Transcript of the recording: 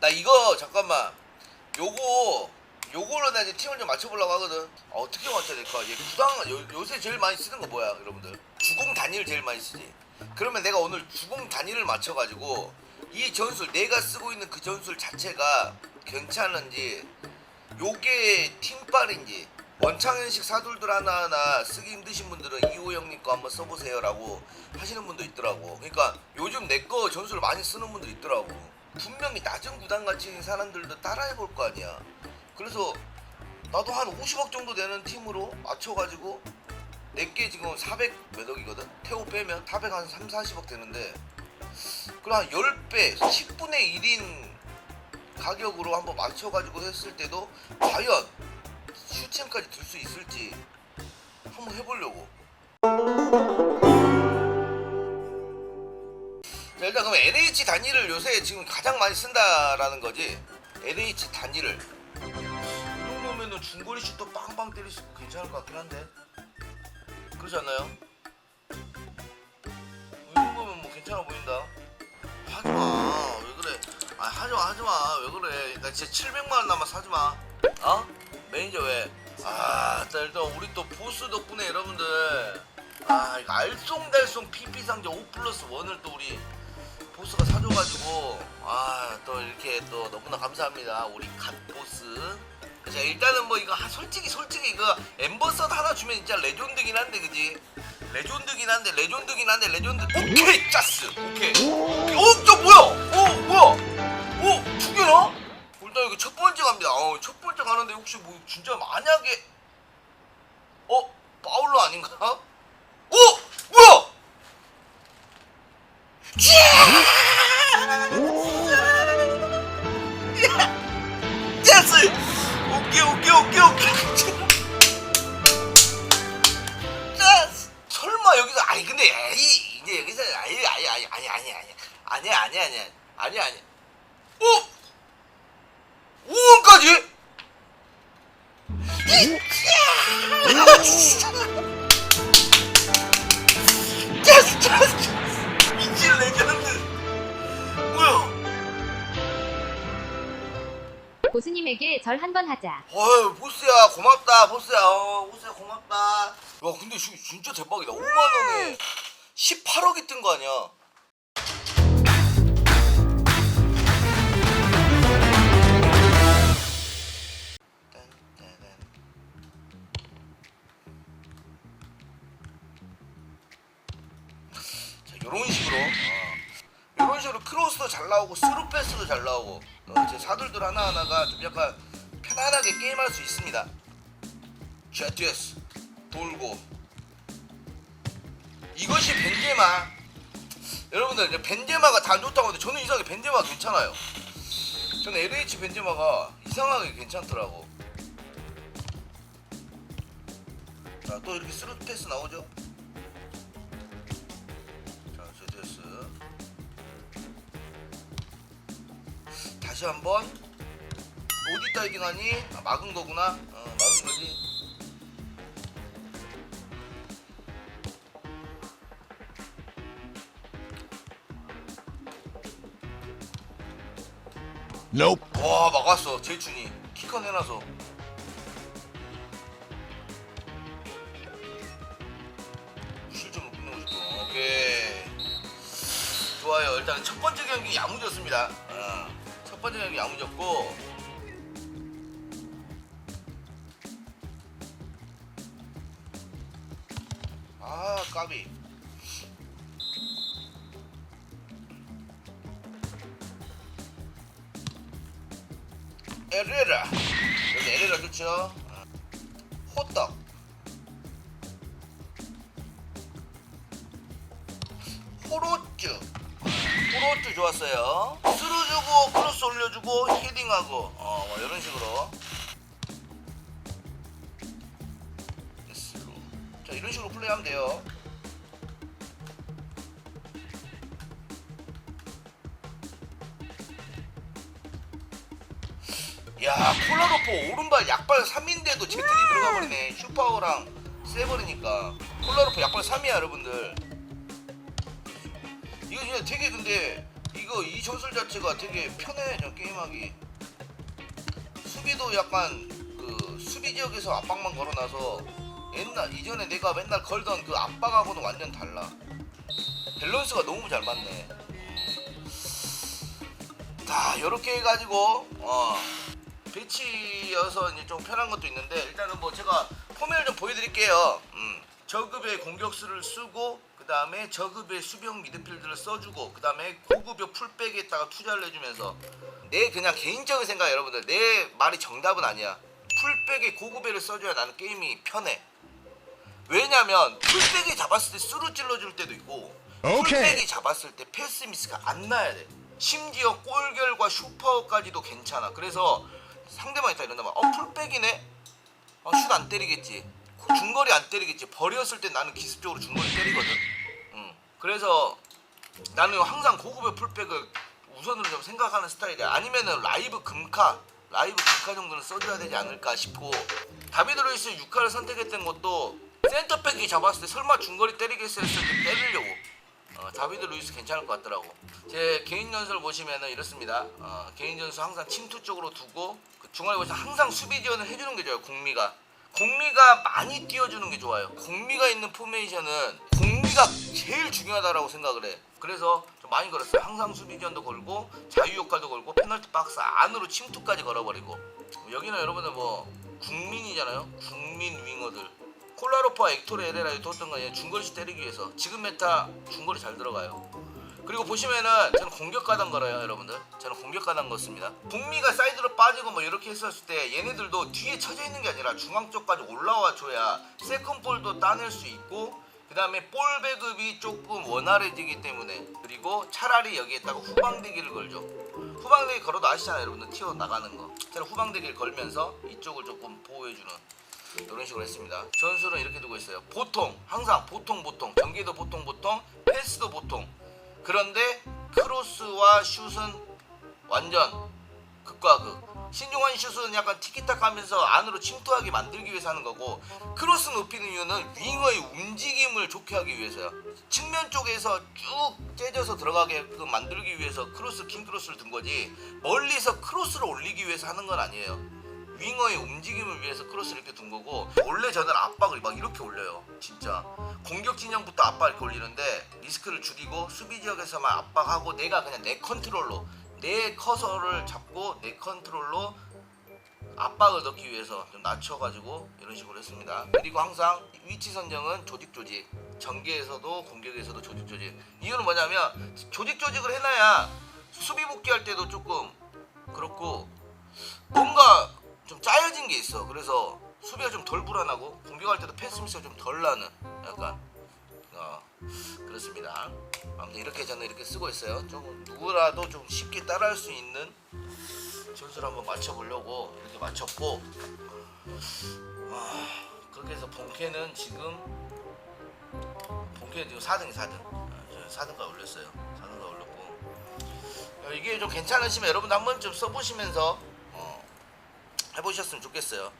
나 이거 잠깐만. 요거 요거로 나 이제 팀을 좀 맞춰보려고 하거든. 어, 어떻게 맞춰야 될까? 얘 구당 요, 요새 제일 많이 쓰는 거 뭐야 여러분들? 주공 단위를 제일 많이 쓰지. 그러면 내가 오늘 주공 단위를 맞춰가지고 이 전술 내가 쓰고 있는 그 전술 자체가 괜찮은지 요게 팀빨인지 원창현식 사돌들 하나하나 쓰기 힘드신 분들은 이호영님 거 한번 써보세요 라고 하시는 분도 있더라고. 그러니까 요즘 내 거 전술 많이 쓰는 분들 있더라고 분명히 낮은 구단 가치인 사람들도 따라해 볼 거 아니야 그래서 나도 한 50억 정도 되는 팀으로 맞춰가지고 내게 지금 400 몇 억이거든 태호 빼면 400 한 3, 40억 되는데 그럼 한 10배 10분의 1인 가격으로 한번 맞춰가지고 했을 때도 과연 슈챔까지 들 수 있을지 한번 해보려고. 일단 그럼 NH 단위를 요새 지금 가장 많이 쓴다라는 거지. NH 단위를. 이 정도면은 중거리 슛도 빵빵 때릴 수 있고 괜찮을 것 같긴 한데. 그렇지 않나요? 이 정도면 뭐 괜찮아 보인다. 하지마 왜 그래 아 하지마 하지마 왜 그래 나 진짜 700만 원 남아 사지 마 어? 매니저 왜 아 일단 우리 또 보스 덕분에 여러분들 아 이거 알쏭달쏭 PP상자 5 플러스 1을 또 우리 보스가 사줘가지고 아 또 이렇게 또 너무나 감사합니다. 우리 갓 보스. 자 일단은 뭐 이거 하- 솔직히 솔직히 이거 엠버서드 하나 주면 진짜 레전드긴 한데 그지? 레전드긴 한데 레전드긴 한데 레전드. 오케이 짜스. 오케이. 오케이 어저 뭐야? 어 뭐야? 어두 개나? 일단 이거 첫 번째 갑니다. 어첫 번째 가는데 혹시 뭐 진짜 만약에 어 파울로 아닌가? 어 아니 아니 아니 아니 아니 아니 아니 아니 아니 아니 어? 5원까지? 짜스 짜스 미친 레전드. 뭐야? 고수님에게 절 한 번 하자. 어이 보스야 고맙다 보스야. 어, 보스야 고맙다. 야 근데 지- 진짜 대박이다. 5만원에 18억이 뜬 거 아니야 제 사들들 하나하나가 좀 약간 편안하게 게임할 수 있습니다. 자 뒤에서 돌고. 이것이 벤제마. 여러분들 벤제마가 다 안 좋다고 하는데 저는 이상하게 벤제마가 괜찮아요. 저는 LH 벤제마가 이상하게 괜찮더라고. 자 또 이렇게 스루 패스 나오죠? 자 제데스. 다시 한번 어디 다이빙하니? 아, 막은 거구나. 어, 막은 거지. Nope. 와 막았어 제준이 키컨 해놔서. 실점을 거죠. 오케이. 좋아요. 일단 첫 번째 경기 야무졌습니다. 어, 첫 번째 경기 야무졌고. 까비. 에레라. 여기 에레라 좋죠? 어. 호떡. 호로쭈. 호로쭈 좋았어요. 스루 주고 크로스 올려주고 헤딩하고. 어, 뭐 이런 식으로. 자 이런 식으로 플레이하면 돼요 야 콜라로포 오른발 약발 3인데도 제트이 들어가 버리네. 슈파워랑 세버리니까. 콜라로포 약발 3이야 여러분들. 이거 진짜 되게 근데 이거 이거 이 전술 자체가 되게 편해 그냥 게임하기. 수비도 약간 그 수비 지역에서 압박만 걸어놔서 옛날 이전에 내가 맨날 걸던 그 압박하고는 완전 달라. 밸런스가 너무 잘 맞네. 자 요렇게 해가지고 어 배치여서 이제 좀 편한 것도 있는데 일단은 뭐 제가 포맷을 좀 보여드릴게요 음. 저급의 공격수를 쓰고 그 다음에 저급의 수비형 미드필드를 써주고 그 다음에 고급의 풀백에다가 투자를 해주면서 내 그냥 개인적인 생각 여러분들 내 말이 정답은 아니야 풀백에 고급배를 써줘야 나는 게임이 편해 왜냐면 풀백이 잡았을 때 수루 찔러줄 때도 있고. 풀백이 잡았을 때 패스 미스가 안 나야 돼 심지어 골결과 슈퍼까지도 괜찮아 그래서 상대방이 다 이런다면 어 풀백이네. 어, 슛안 때리겠지. 중거리 안 때리겠지. 버렸을 때 나는 기습적으로 중거리 때리거든. 응. 그래서 나는 항상 고급의 풀백을 우선으로 좀 생각하는 스타일이야. 아니면은 라이브 금카 라이브 금카 정도는 써줘야 되지 않을까 싶고. 다비드 루이스 6카를 선택했던 것도 센터백이 잡았을 때 설마 중거리 때리겠어 했을 때 때리려고. 어, 다비드 루이스 괜찮을 것 같더라고. 제 개인 전술 보시면은 이렇습니다. 어, 개인 전술 항상 침투 쪽으로 두고 그 중앙에 보시면 항상 수비 지원을 해주는 게 좋아요. 공미가 공미가 많이 띄워주는 게 좋아요. 공미가 있는 포메이션은 공미가 제일 중요하다라고 생각을 해. 그래서 좀 많이 걸었어요. 항상 수비 지원도 걸고 자유 역할도 걸고 페널티 박스 안으로 침투까지 걸어버리고 여기는 여러분들 뭐 국민이잖아요. 국민 윙어들. 콜라로프와 엑토르 에레라의 뒀던 건 중거리 때리기 위해서 지금 메타 중거리 잘 들어가요. 그리고 보시면은 저는 공격 가단 걸어요 여러분들. 저는 공격 가단 걷습니다. 북미가 사이드로 빠지고 뭐 이렇게 했었을 때 얘네들도 뒤에 쳐져 있는 게 아니라 중앙 쪽까지 올라와 줘야 세컨볼도 따낼 수 있고 그 다음에 볼 배급이 조금 원활해지기 때문에 그리고 차라리 여기에다가 후방대기를 걸죠. 후방대기 걸어도 아시잖아요 여러분들. 튀어 나가는 거. 저는 후방대기를 걸면서 이쪽을 조금 보호해주는 이런 식으로 했습니다. 전술은 이렇게 두고 있어요. 보통 항상 보통 보통. 경기도 보통 보통. 패스도 보통 그런데 크로스와 슛은 완전 극과 극. 신중한 슛은 약간 티키타카 하면서 안으로 침투하게 만들기 위해서 하는 거고 크로스 높이는 이유는 윙어의 움직임을 좋게 하기 위해서요. 측면 쪽에서 쭉 째져서 들어가게끔 만들기 위해서 크로스 킹 크로스를 둔 거지 멀리서 크로스를 올리기 위해서 하는 건 아니에요. 윙어의 움직임을 위해서 크로스를 이렇게 둔 거고 원래 저는 압박을 막 이렇게 올려요. 진짜. 공격 진영부터 압박 이렇게 올리는데 리스크를 줄이고 수비 지역에서만 압박하고 내가 그냥 내 컨트롤로 내 커서를 잡고 내 컨트롤로 압박을 넣기 위해서 좀 낮춰가지고 이런 식으로 했습니다. 그리고 항상 위치 선정은 조직 조직. 전개에서도 공격에서도 조직 조직. 이유는 뭐냐면 조직 조직을 해놔야 수비 복귀할 때도 조금 그렇고 뭔가 좀 짜여진 게 있어. 그래서 수비가 좀 덜 불안하고 공격할 때도 패스 미스가 좀 덜 나는 약간 어 그렇습니다. 아무튼 이렇게 저는 이렇게 쓰고 있어요. 좀 누구라도 좀 쉽게 따라할 수 있는 전술 한번 맞춰보려고 이렇게 맞췄고 아, 그렇게 해서 본캐는 지금 본캐는 지금 4등 4등 4등까지 올렸어요. 4등까지 올렸고 어, 이게 좀 괜찮으시면 여러분도 한 번쯤 써보시면서 어, 해보셨으면 좋겠어요.